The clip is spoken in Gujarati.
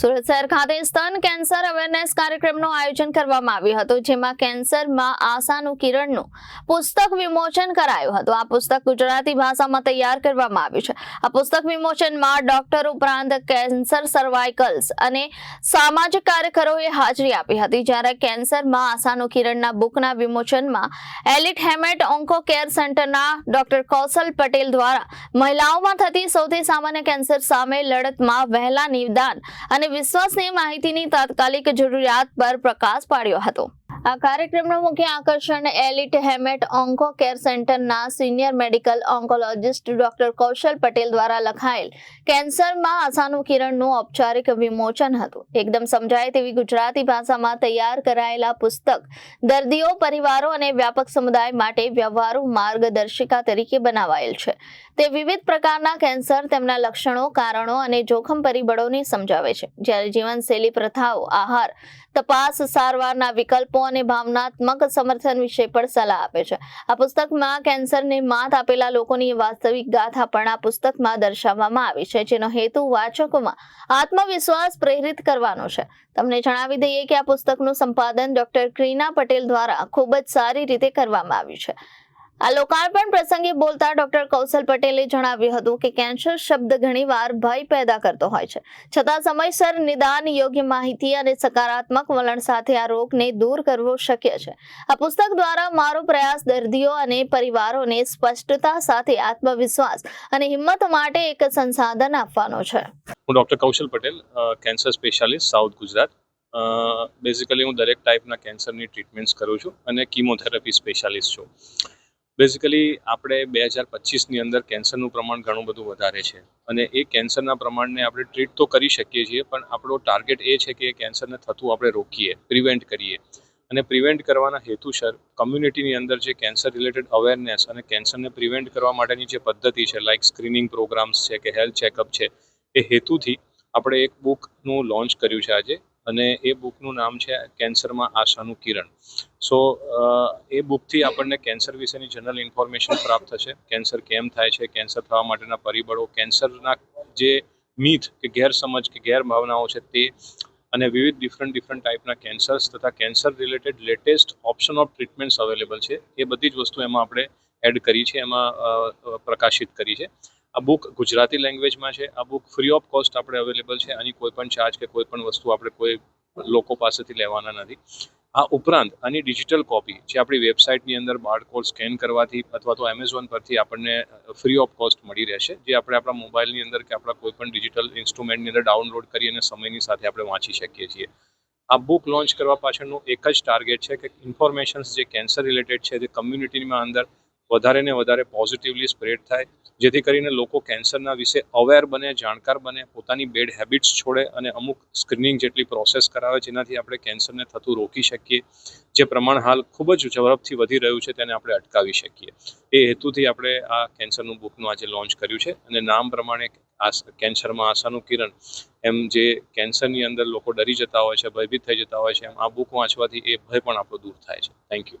સુરત શહેર ખાતે સ્તન કેન્સર અવેરનેસ કાર્યક્રમનું આયોજન કરવામાં આવ્યું હતું, જેમાં કેન્સરમાં આશાનું કિરણનું પુસ્તક વિમોચન કરાયું હતું. આ પુસ્તક ગુજરાતી ભાષામાં તૈયાર કરવામાં આવ્યું છે. આ પુસ્તક વિમોચનમાં ડોક્ટર ઉપરાંત કેન્સર સર્વાઇકલ્સ અને સામાજિક કાર્યકરોએ હાજરી આપી હતી, જ્યારે કેન્સરમાં આશાનું કિરણના બુકના વિમોચનમાં એલિટ હેમેટ ઓન્કો કેર સેન્ટરના ડોક્ટર કૌશલ પટેલ દ્વારા મહિલાઓમાં થતી સૌથી સામાન્ય કેન્સર સામે લડતમાં વહેલા નિદાન અને વિશ્વાસનીય માહિતીની તાત્કાલિક જરૂરિયાત પર પ્રકાશ પાડ્યો હતો. આ કાર્યક્રમનું મુખ્ય આકર્ષણ એલિટ હેમેટ ઓન્કો કેર સેન્ટરના senior medical oncologist doctor Kaushal Patel દ્વારા લખાયેલ કેન્સરમાં આશાનું કિરણનું ઔપચારિક વિમોચન હતું. એકદમ સમજાય તેવી ગુજરાતી ભાષામાં તૈયાર કરાયેલા પુસ્તક, દર્દીઓ, પરિવારો અને વ્યાપક સમુદાય માટે વ્યવહારુ માર્ગદર્શિકા તરીકે બનાવાયેલ છે. તે વિવિધ પ્રકારના કેન્સર, તેમના લક્ષણો, કારણો અને જોખમ પરિબળોને સમજાવે છે. જ્યારે જીવનશૈલી, પ્રથાઓ, આહાર, તપાસ, સારવારના વિકલ્પો અને ભાવનાત્મક સમર્થન વિશે પણ સલાહ આપે છે. આ પુસ્તકમાં કેન્સરને માત આપેલા લોકોની વાસ્તવિક ગાથા પણ આ પુસ્તકમાં દર્શાવવામાં આવી છે, જેનો હેતુ વાચકોમાં આત્મવિશ્વાસ પ્રેરિત કરવાનો છે. તમને જણાવી દઈએ કે આ પુસ્તકનું સંપાદન ડોક્ટર ક્રીના પટેલ દ્વારા ખૂબ જ સારી રીતે કરવામાં આવ્યું છે. આ લોકાર્પણ પ્રસંગે બોલતા ડોક્ટર કૌશલ પટેલે જણાવ્યું હતું કે કેન્સર શબ્દ ઘણીવાર ભય પેદા કરતો હોય છે. છતાં સમયસર નિદાન, યોગ્ય માહિતી અને સકારાત્મક વલણ સાથે આ રોગને દૂર કરવો શક્ય છે. આ પુસ્તક દ્વારા મારો પ્રયાસ, દર્દીઓ અને પરિવારોને સ્પષ્ટતા સાથે આત્મવિશ્વાસ અને હિંમત માટે એક સંસાધન આપવાનો છે. હું doctor Kaushal Patel cancer specialist, south Gujarat. Basically હું દરેક ટાઈપના કેન્સરની ટ્રીટમેન્ટ્સ કરું છું અને કીમોથેરાપી સ્પેશિયાલિસ્ટ છું. બેઝિકલી આપણે બે હજાર પચીસની અંદર કેન્સરનું પ્રમાણ ઘણું બધું વધારે છે. અને એ કેન્સરના પ્રમાણને આપણે ટ્રીટ તો કરી શકીએ છીએ, પણ આપણો ટાર્ગેટ એ છે કે એ કેન્સરને થતું આપણે રોકીએ પ્રિવેન્ટ કરીએ. અને પ્રિવેન્ટ કરવાના હેતુસર કમ્યુનિટીની અંદર જે કેન્સર રિલેટેડ અવેરનેસ અને કેન્સરને પ્રિવેન્ટ કરવા માટેની જે પદ્ધતિ છે લાઇક સ્ક્રીનિંગ પ્રોગ્રામ્સ છે કે હેલ્થ ચેકઅપ છે, એ હેતુથી આપણે એક બુકનું લોન્ચ કર્યું છે આજે. અને એ બુકનું નામ છે કેન્સરમાં આશાનું કિરણ. સો એ બુકથી આપણને કેન્સર વિશેની જનરલ ઇન્ફોર્મેશન પ્રાપ્ત થશે. કેન્સર કેમ થાય છે? કેન્સર થવા માટેના પરિબળો, કેન્સરના જે મીથ કે ગેરસમજ કે ગેરભાવનાઓ છે તે અને વિવિધ ડિફરન્ટ ડિફરન્ટ ટાઈપના કેન્સર્સ તથા cancer related latest option of treatments available છે. એ બધી જ વસ્તુ એમાં આપણે એડ કરી છે, એમાં પ્રકાશિત કરી છે. આ બુક ગુજરાતી લેંગ્વેજમાં છે. આ બુક ફ્રી ઓફ કોસ્ટ આપણે અવેલેબલ છે. આની કોઈ પણ ચાર્જ કે કોઈ પણ વસ્તુ આપણે કોઈ લોકો પાસેથી લેવાના નથી. આ ઉપરાંત આની ડિજિટલ કોપી, જે આપણી વેબસાઇટની અંદર બારકોડ સ્કેન કરવાથી અથવા તો એમેઝોન પરથી આપણને ફ્રી ઓફ કોસ્ટ મળી રહેશે, જે આપણે આપણા મોબાઈલની અંદર કે આપણા કોઈ પણ ડિજિટલ ઇન્સ્ટ્રુમેન્ટની અંદર ડાઉનલોડ કરી અને સમયની સાથે આપણે વાંચી શકીએ છીએ. આ બુક લોન્ચ કરવા પાછળનું એક જ ટાર્ગેટ છે કે ઇન્ફોર્મેશન્સ જે કેન્સર રિલેટેડ છે, જે કમ્યુનિટીમાં અંદર વધારે ને વધારે પોઝિટિવલી સ્પ્રેડ થાય, જેથી કરીને લોકો કેન્સરના વિશે અવેર બને, જાણકાર બને, પોતાની બેડ હેબિટ્સ છોડે અને અમુક સ્ક્રીનિંગ જેટલી પ્રોસેસ કરાવે જેનાથી આપણે કેન્સરને થતું રોકી શકીએ. જે પ્રમાણ હાલ ખૂબ જ ઝડપથી વધી રહ્યું છે તેને આપણે અટકાવી શકીએ. એ હેતુથી આપણે આ કેન્સરનું બુકનું આજે લોન્ચ કર્યું છે અને નામ પ્રમાણે કેન્સરમાં આશાનું કિરણ એમ જે કેન્સરની અંદર લોકો ડરી જતા હોય છે, ભયભીત થઈ જતા હોય છે એમ આ બુક વાંચવાથી એ ભય પણ આપણો દૂર થાય છે. Thank you